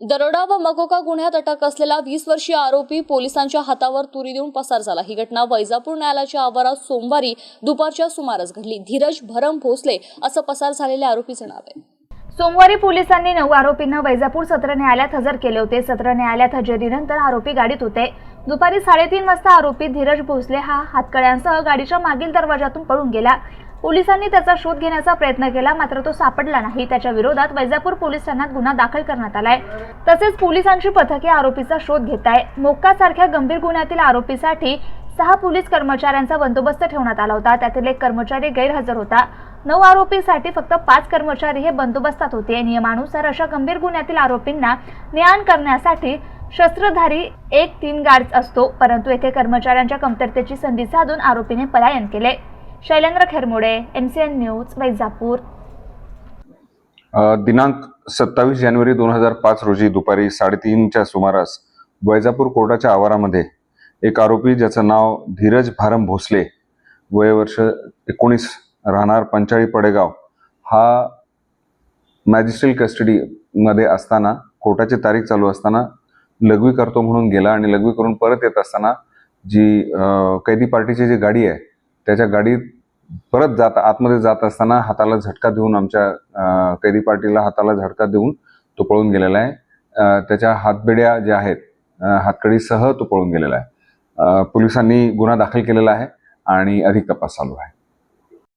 दरोडा व मकोका गुन्ह्यात अटक असलेला वीस वर्षीय आरोपी पोलिसांच्या हातावर तुरी देऊन पसार झाला. ही घटना वैजापूर न्यायालयाच्या आवारात सोमवारी दुपारच्या सुमारास घडली. धीरज भरम भोसले असं पसार झालेल्या आरोपीचं नाव आहे. सोमवारी पोलिसांनी नऊ आरोपींना वैजापूर सत्र न्यायालयात हजर केले होते. सत्र न्यायालयात हजेरीनंतर आरोपी गाडीत होते. दुपारी साडेतीन वाजता आरोपी धीरज भोसले हा हातकड्यांसह गाडीच्या मागील दरवाजातून पळून गेला. पोलिसांनी त्याचा शोध घेण्याचा प्रयत्न केला मात्र तो सापडला नाही. त्याच्या विरोधात वैजापूर पोलीस ठाण्यात गुन्हा दाखल करण्यात आलाय. तसेच पोलिसांची पथके आरोपीचा शोध घेत आहे मोक्का सारख्या गंभीर गुन्ह्यातील आरोपीसाठी सहा पोलीस कर्मचाऱ्यांचा बंदोबस्त ठेवण्यात आला होता. त्यातील एक कर्मचारी गैरहजर होता. नऊ आरोपीसाठी फक्त पाच कर्मचारी हे बंदोबस्तात होते. नियमानुसार अशा गंभीर गुन्ह्यातील आरोपींना न्याय करण्यासाठी शस्त्रधारी एक तीन गार्ड असतो. परंतु येथे कर्मचाऱ्यांच्या कमतरतेची संधी साधून आरोपीने पलायन केले. Shailendra Khermode MCN news Vaijapur. दिनांक सत्तावीस जानेवारी दोन हजार पाच रोजी दुपारी साडेतीनच्या सुमारास वैजापूर कोर्टाच्या आवारामध्ये एक आरोपी ज्याचं नाव धीरज भारम भोसले वय वर्ष एकोणीस राहणार पंचाळी पडेगाव हा मॅजिस्ट्रेट कस्टडीमध्ये असताना कोर्टाची तारीख चालू असताना लघवी करतो म्हणून गेला आणि लघवी करून परत येत असताना जी कैदी पार्टीची जी गाडी आहे त्याच्या गाडीत परत जात आतमध्ये जात असताना हाताला झटका देऊन आमच्या कैदी पार्टीला हाताला झटका देऊन तो पळून गेलेला आहे. त्याच्या हातबेड्या ज्या आहेत हातकडीसह तो पळून गेलेला आहे. पोलिसांनी गुन्हा दाखल केलेला आहे आणि अधिक तपास चालू आहे.